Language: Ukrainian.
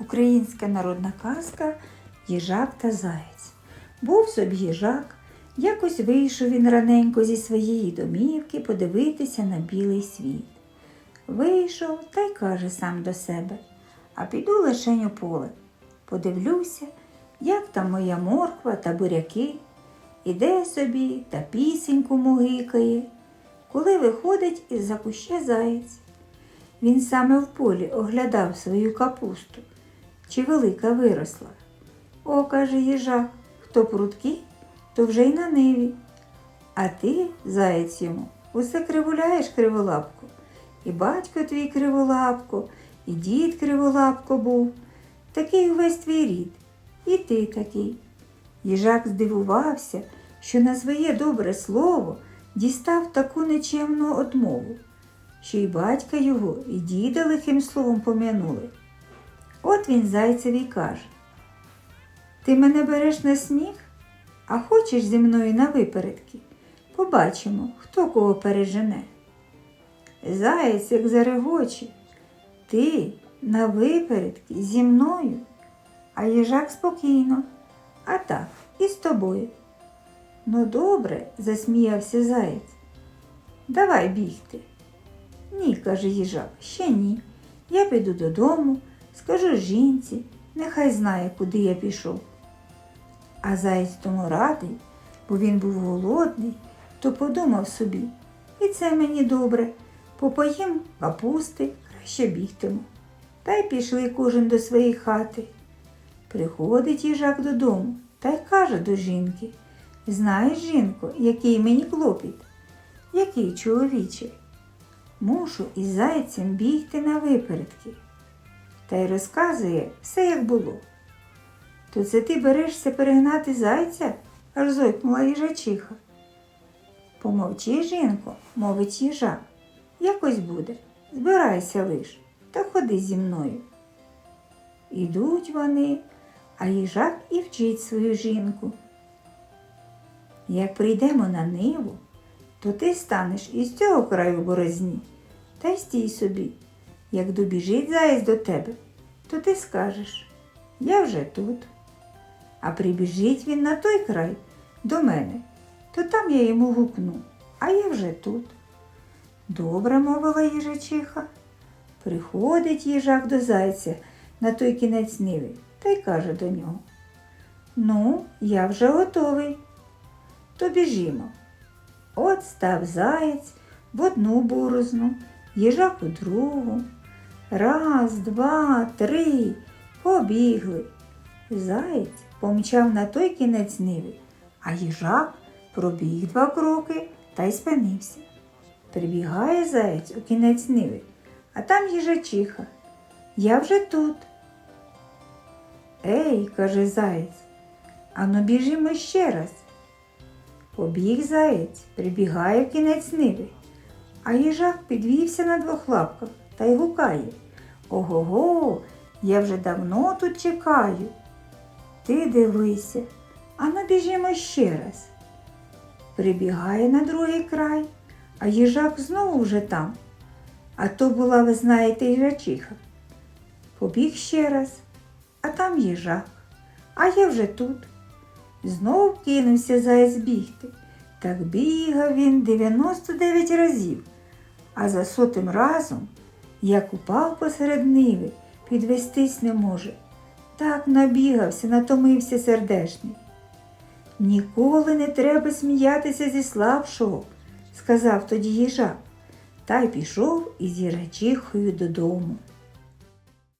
Українська народна казка Їжак та Заєць. Був собі їжак, якось вийшов він раненько зі своєї домівки подивитися на білий світ. Вийшов та й каже сам до себе, а піду лишень у поле. Подивлюся, як там моя морква та буряки. Іде собі та пісеньку мугикає, коли виходить із-за куща заєць. Він саме в полі оглядав свою капусту, чи велика виросла. О, каже їжак, хто прудкий, то вже й на ниві. А ти, заєць йому, усе кривуляєш криволапку. І батько твій криволапко, і дід криволапко був. Такий увесь твій рід, і ти такий. Їжак здивувався, що на своє добре слово дістав таку нечемну одмову, що й батька його, і діда лихим словом пом'янули. От він зайцеві каже. Ти мене береш на сміх, а хочеш зі мною на випередки? Побачимо, хто кого пережене. Заєць, як зарегоче, ти на випередки зі мною, а їжак спокійно, а так, і з тобою. Ну, добре, засміявся заєць. Давай бігти. Ні, каже їжак, ще ні. Я піду додому, скажу жінці, нехай знає, куди я пішов. А заєць тому радий, бо він був голодний, то подумав собі, і це мені добре, попоїм капусти, краще бігтиму. Та й пішли кожен до своєї хати. Приходить їжак додому та й каже до жінки Знаєш, жінко, який мені клопіт? Який чоловіче? Мушу із зайцем бігти на випередки. Та й розказує все, як було. То це ти берешся перегнати зайця? аж зойкнула їжачиха. Помовчи, жінко, мовить їжак. Якось буде. Збирайся лиш та ходи зі мною. Ідуть вони, а їжак і вчить свою жінку. Як прийдемо на ниву, то ти станеш із цього краю борозні, та й стій собі. Як добіжить заєць до тебе, то ти скажеш Я вже тут. А прибіжить він на той край до мене, то там я йому гукну, а я вже тут. Добре, мовила їжачиха. Приходить їжак до зайця на той кінець ниви та й каже до нього. Ну, я вже готовий. То біжімо. От став заєць в одну борозну, їжак у другу. Раз, два, три, побігли. Заєць помчав на той кінець ниви, а їжак пробіг два кроки та й спинився. Прибігає заєць у кінець ниви, а там їжачиха. Я вже тут. Ей, каже заєць, ану біжимо ще раз. Побіг заєць, прибігає в кінець ниви, а їжак підвівся на двох лапках та й гукає. Ого-го, я вже давно тут чекаю. Ти дивися, а ну біжимо ще раз. Прибігає на другий край, а їжак знову вже там. А то була, ви знаєте, їжачиха. Побіг ще раз, а там їжак, а я вже тут. Знов кинувся заєць бігти. Так бігав він 99 разів, а за сотим разом, як упав посеред ниви, підвестись не може. Так набігався, натомився сердешний. Ніколи не треба сміятися зі слабшого, сказав тоді їжак, та й пішов із їжачихою додому.